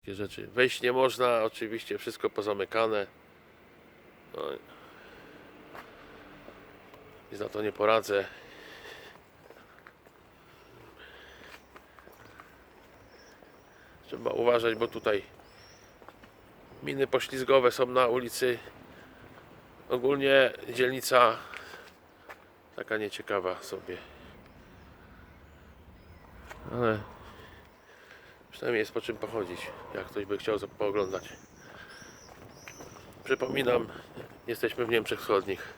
Takie rzeczy. Wejść nie można, oczywiście wszystko pozamykane. No. i- Nic na to nie poradzę. Trzeba uważać, bo tutaj miny poślizgowe są na ulicy. Ogólnie dzielnica taka nieciekawa sobie. Ale przynajmniej jest po czym pochodzić, jak ktoś by chciał pooglądać. Przypominam, jesteśmy w Niemczech Wschodnich.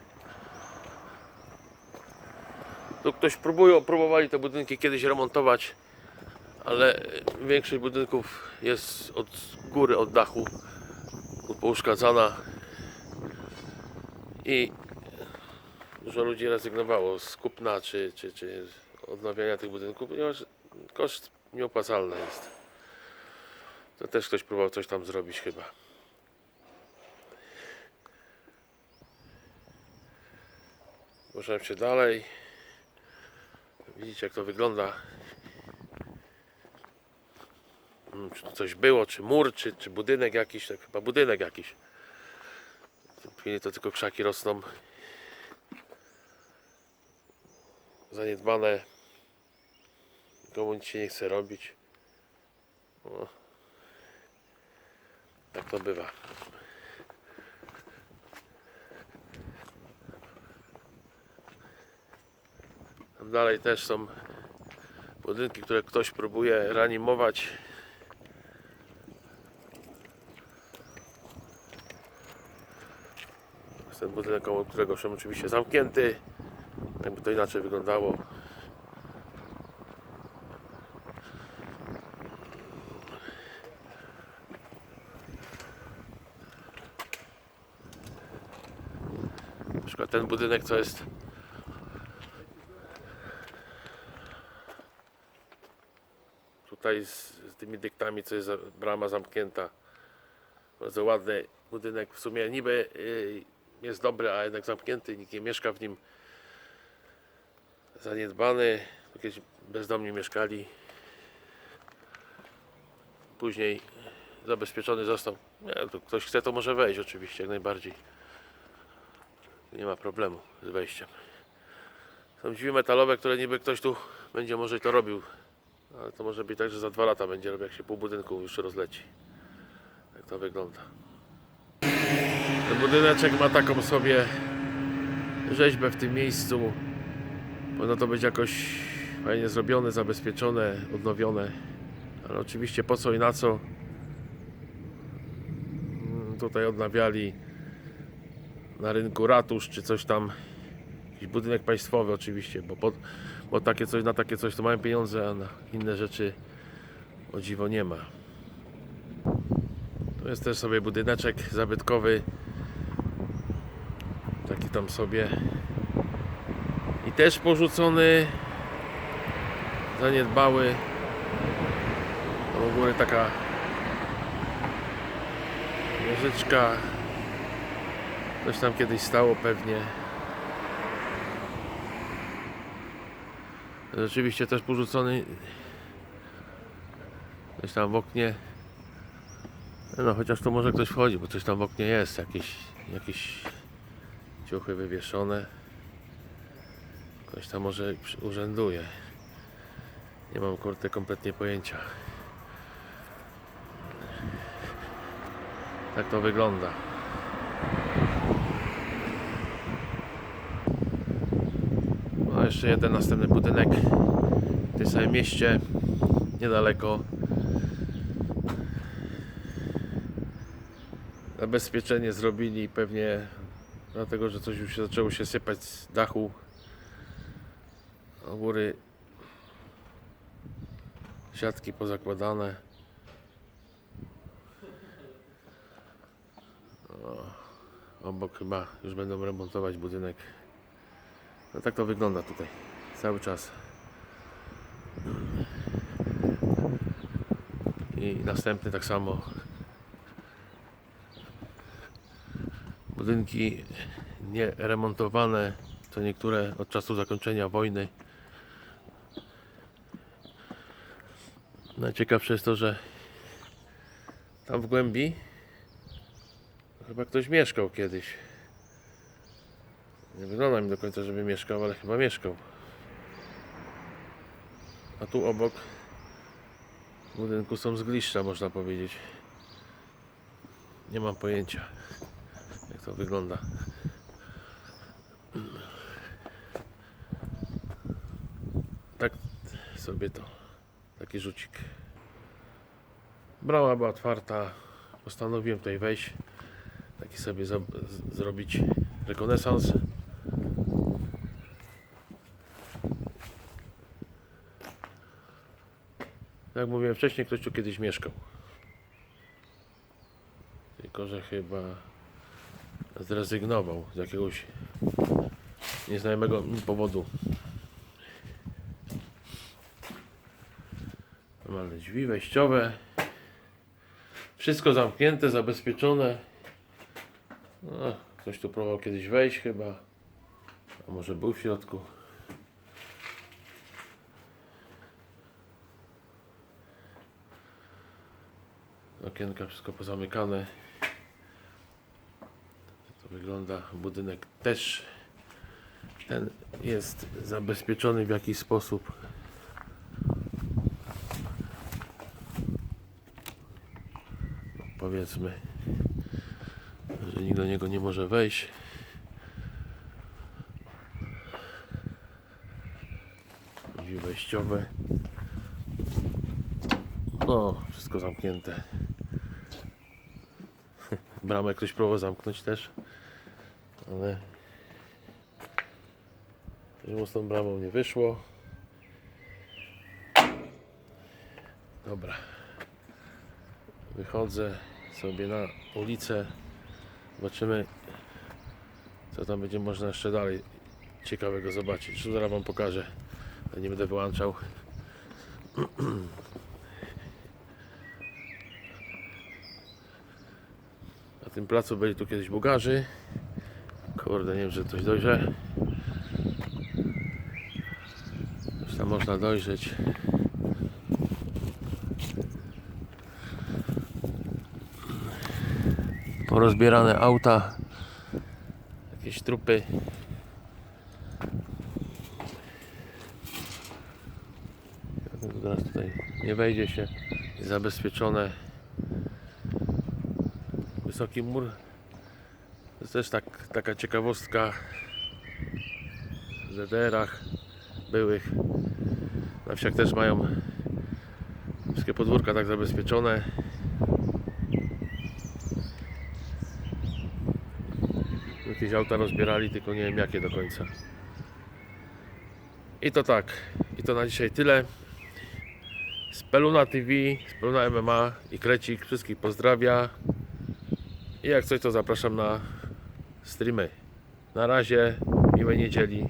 Tu ktoś próbują, próbowali te budynki kiedyś remontować, ale większość budynków jest od góry, od dachu pouszkadzana i dużo ludzi rezygnowało z kupna czy, czy, czy odnawiania tych budynków, ponieważ koszt nieopłacalny jest. To też ktoś próbował coś tam zrobić chyba. Ruszam się dalej. Widzicie jak to wygląda. Mm, Czy tu coś było, czy mur, czy, czy budynek jakiś, tak chyba budynek jakiś. W tej chwili to tylko krzaki rosną. Zaniedbane. Komu nic się nie chce robić. O. To bywa. Tam dalej też są budynki, które ktoś próbuje reanimować. Ten budynek, koło którego są oczywiście zamknięty. Jakby to inaczej wyglądało. Przykład ten budynek, co jest tutaj z, z tymi dyktami, co jest brama zamknięta. Bardzo ładny budynek, w sumie niby y, jest dobry, a jednak zamknięty, nikt nie mieszka w nim. Zaniedbany, jakieś bezdomni mieszkali. Później zabezpieczony został. Ktoś chce, to może wejść oczywiście, jak najbardziej. Nie ma problemu z wejściem. Są drzwi metalowe, które niby ktoś tu będzie może to robił. Ale to może być tak, że za dwa lata będzie robił, jak się pół budynku już rozleci. Jak to wygląda. Ten budyneczek ma taką sobie rzeźbę w tym miejscu. Powinno to być jakoś fajnie zrobione, zabezpieczone, odnowione. Ale oczywiście po co i na co Mm, tutaj odnawiali na rynku ratusz czy coś tam. Jakiś budynek państwowy oczywiście, bo, pod, bo takie coś, na takie coś to mają pieniądze, a na inne rzeczy o dziwo nie ma. Tu jest też sobie budyneczek zabytkowy. Taki tam sobie. I też porzucony. Zaniedbały. To w ogóle taka wieżyczka. Coś tam kiedyś stało pewnie. Rzeczywiście też porzucony. Coś tam w oknie. No chociaż tu może ktoś wchodzi, bo coś tam w oknie jest. Jakieś, jakieś ciuchy wywieszone. Ktoś tam może urzęduje. Nie mam kurde kompletnie pojęcia. Tak to wygląda. No jeszcze jeden następny budynek w tym samym mieście, niedaleko. Zabezpieczenie zrobili pewnie dlatego, że coś już się zaczęło się sypać z dachu. U góry siatki pozakładane. O, obok chyba już będą remontować budynek. No tak to wygląda tutaj. Cały czas. I następny tak samo. Budynki nie remontowane, to niektóre od czasu zakończenia wojny. Najciekawsze jest to, że Tam w głębi chyba ktoś mieszkał kiedyś. Nie wygląda mi do końca, żeby mieszkał, ale chyba mieszkał. A tu obok budynku są zgliszcza, można powiedzieć. Nie mam pojęcia, jak to wygląda. Tak sobie to, taki rzucik. Brama była otwarta, postanowiłem tutaj wejść, taki sobie zrobić rekonesans. Jak mówiłem wcześniej, ktoś tu kiedyś mieszkał. Tylko, że chyba zrezygnował z jakiegoś nieznajomego powodu. Mamy drzwi wejściowe. Wszystko zamknięte, zabezpieczone. No, ktoś tu próbował kiedyś wejść chyba. A może był w środku. Okienka wszystko pozamykane. To wygląda. Budynek też ten jest zabezpieczony w jakiś sposób. Powiedzmy, że nikt do niego nie może wejść. Drzwi wejściowe. No, wszystko zamknięte. Bramę ktoś próbował zamknąć też, ale mu z tą bramą nie wyszło. Dobra. Wychodzę sobie na ulicę. Zobaczymy, co tam będzie można jeszcze dalej ciekawego zobaczyć. Zaraz Wam pokażę. Nie będę wyłączał. Na tym placu byli tu kiedyś Bułgarzy. Kurde, nie wiem, że coś dojrze. Coś tam można dojrzeć. Porozbierane auta. Jakieś trupy. Zaraz tutaj nie wejdzie się. Zabezpieczone. Wysoki mur. To jest też tak, taka ciekawostka w ZDR-ach byłych. Na wsiach też mają wszystkie podwórka tak zabezpieczone. Jakieś auta rozbierali, tylko nie wiem jakie do końca. I to tak. I to na dzisiaj tyle. Z Peluna TV, z Peluna MMA i Krecik wszystkich pozdrawia. I jak coś to zapraszam na streamy. Na razie, miłej niedzieli.